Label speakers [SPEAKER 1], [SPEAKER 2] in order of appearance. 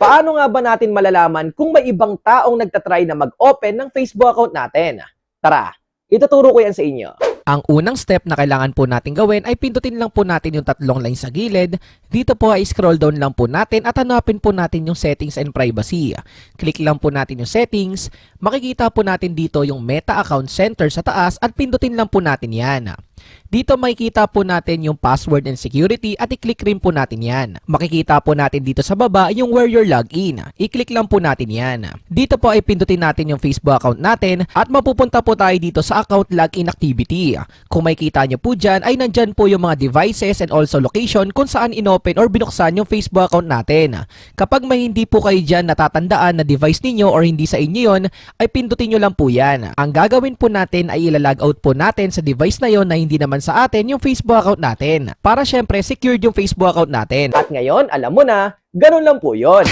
[SPEAKER 1] Paano nga ba natin malalaman kung may ibang taong nagtatry na mag-open ng Facebook account natin? Tara, ituturo ko yan sa inyo.
[SPEAKER 2] Ang unang step na kailangan po natin gawin ay pindutin lang po natin yung tatlong line sa gilid. Dito po ay scroll down lang po natin at hanapin po natin yung settings and privacy. Click lang po natin yung settings. Makikita po natin dito yung Meta Account Center sa taas at pindutin lang po natin yan. Dito makikita po natin yung password and security at i-click rin po natin yan. Makikita po natin dito sa baba yung where you're login. I-click lang po natin yan. Dito po ay pindutin natin yung Facebook account natin at mapupunta po tayo dito sa account login activity. Kung makikita nyo po dyan ay nandyan po yung mga devices and also location kung saan inopen or binuksan yung Facebook account natin. Kapag may hindi po kayo dyan natatandaan na device ninyo or hindi sa inyo yon ay pindutin nyo lang po yan. Ang gagawin po natin ay ilalog out po natin sa device na yon na hindi naman sa atin yung Facebook account natin. Para syempre secured yung Facebook account natin.
[SPEAKER 1] At ngayon, alam mo na, ganun lang po yon.